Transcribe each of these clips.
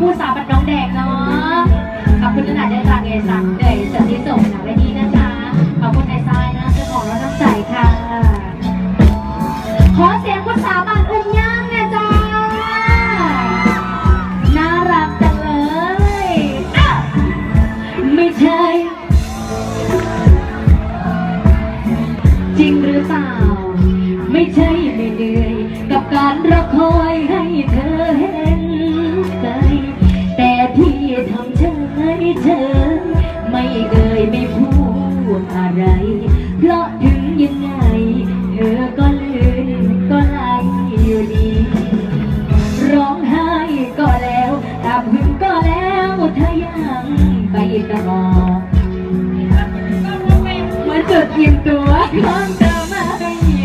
ผู้สาวบัดน้องแดงเนาะ ขอบคุณขนาดเดินทางเอซังเดยเสร็จที่ส่งหนาเวทีนะคะ ขอบคุณไอ้ทรายนะเจ้าของรถน้ำใจค่ะ ขอเสียงผู้สาวบันอุ้มย่างนะจ๊ะน่ารักจังเลยอะไม่ใช่ จริงหรือเปล่า เพราะถึงยังไงเธอก็ลืนก็ไหลอยู่ดี ร้องไห้ก็แล้วตาพึงก็แล้วเธอยังไปตลอดมาจุดยิ้มตัวของเธอไม่มี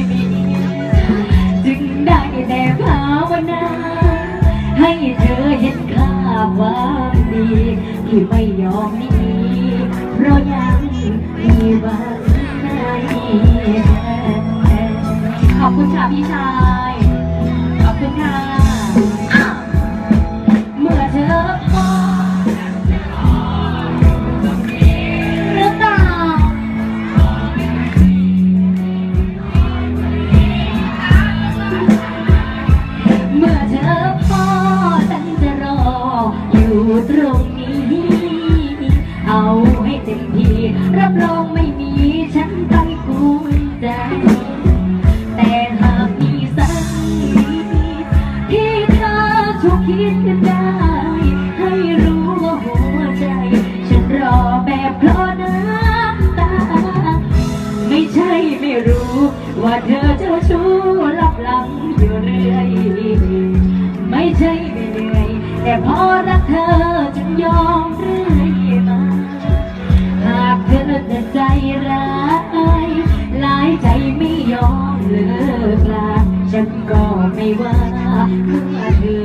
จึงได้แต่ภาวนาให้เธอเห็นค่าความดีที่ไม่ยอมหนีเพราะยัง ขอบคุณค่ะพี่ชาย รับรองไม่มีฉันไปกุนใจ แต่หากมีสักนิดที่เธอถูกคิดขึ้นได้ ให้รู้ว่าหัวใจ ฉันรอแบบเพราะน้ำตา ไม่ใช่ไม่รู้ ว่าเธอเจ้าชู้ลับหลังอยู่เรื่อย ไม่ใช่ไม่เหนื่อยแต่พอรักเธอจึงยอม ร้ายหลายใจไม่ยอมเลิกลาฉันก็ไม่ว่าเมื่อเธอพอ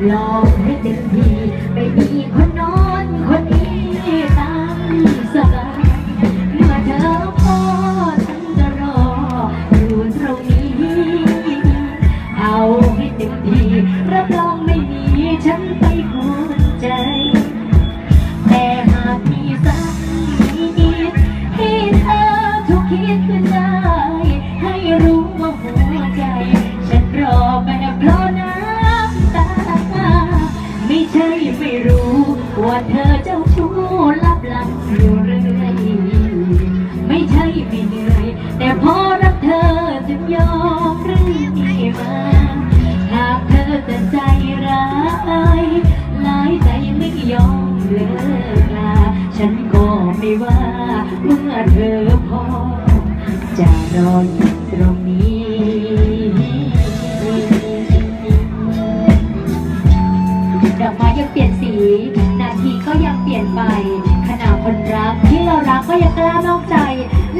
ล ไม่ว่า เมื่อเธอพอ จะรออยู่ตรงนี้ ดอกไม้ยังเปลี่ยนสี นาทีก็ยังเปลี่ยนไป ขณะคนรักที่เรารักก็ยังกล้านอกใจ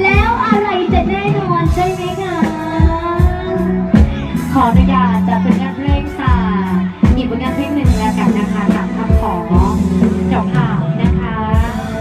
แล้วอะไรจะแน่นอนใช่ไหมคะขออนุญาตจะเป็นงาน